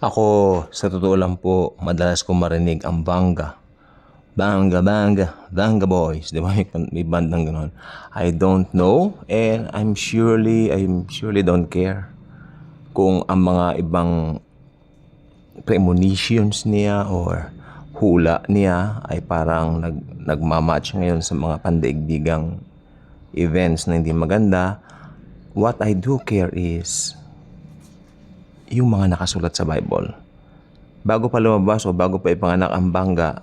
Ako, sa totoo lang po, madalas ko marinig ang bangga. Bangga, bangga, bangga boys. Di ba? May, may bandang ganon. I don't know and I'm surely, I'm surely don't care kung ang mga ibang premonitions niya or hula niya ay parang nag, nagmamatch ngayon sa mga pandaigdigang events na hindi maganda. What I do care is yung mga nakasulat sa Bible. Bago pa lumabas o bago pa ipanganak ang bangga,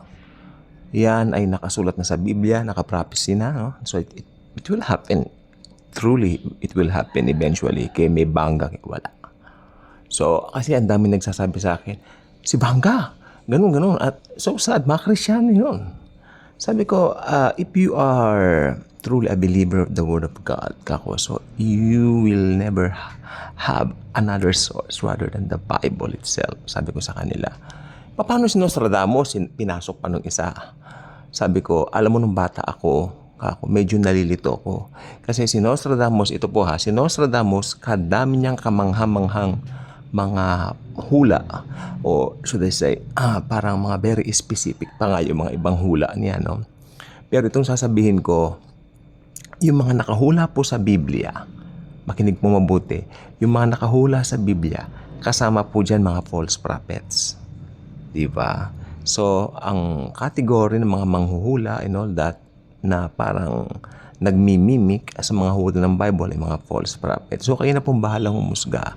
yan ay nakasulat na sa Biblia, nakaprophecy na. No? So it, it, it will happen. Truly, it will happen eventually. Kaya may bangga, kaya wala. So, kasi ang dami nagsasabi sa akin, si Bangga, ganun, ganun. At so sad, mga Krisyano yun. Sabi ko, uh, if you are truly a believer of the Word of God, kako, so you will never ha- have another source rather than the Bible itself. Sabi ko sa kanila. Paano si Nostradamus, pinasok pa nung isa? Sabi ko, alam mo nung bata ako, kako, medyo nalilito ako. Kasi si Nostradamus, ito po ha, si Nostradamus, kadami niyang kamanghamanghang mga hula o should I say, ah, parang mga very specific pa nga yung mga ibang hula niya, no? Pero itong sasabihin ko, yung mga nakahula po sa Biblia, makinig po mabuti, yung mga nakahula sa Biblia, kasama po dyan mga false prophets. Di ba? So, ang category ng mga manghuhula and all that na parang nagmimimik sa mga hula ng Bible ay mga false prophets. So, kayo na pong bahalang humusga.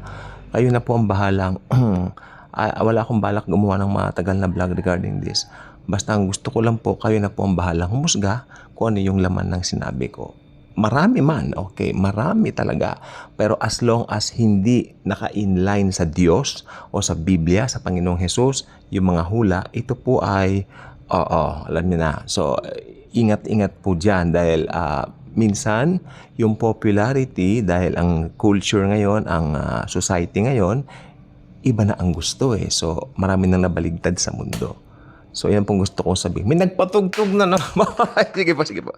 Kayo na po ang bahalang, ah, wala akong balak gumawa ng matagal na vlog regarding this. Basta ang gusto ko lang po, kayo na po ang bahalang humusga kung ano yung laman ng sinabi ko. Marami man, okay, marami talaga. Pero as long as hindi naka-inline sa Diyos o sa Biblia, sa Panginoong Jesus, yung mga hula, ito po ay, oo, alam niyo na. So, ingat-ingat po dyan dahil ah, minsan yung popularity dahil ang culture ngayon, ang ah, society ngayon, iba na ang gusto eh. So, marami nang nabaligtad sa mundo. So, yan pong gusto kong sabihin. May nagpatugtog na naman. sige po, sige po.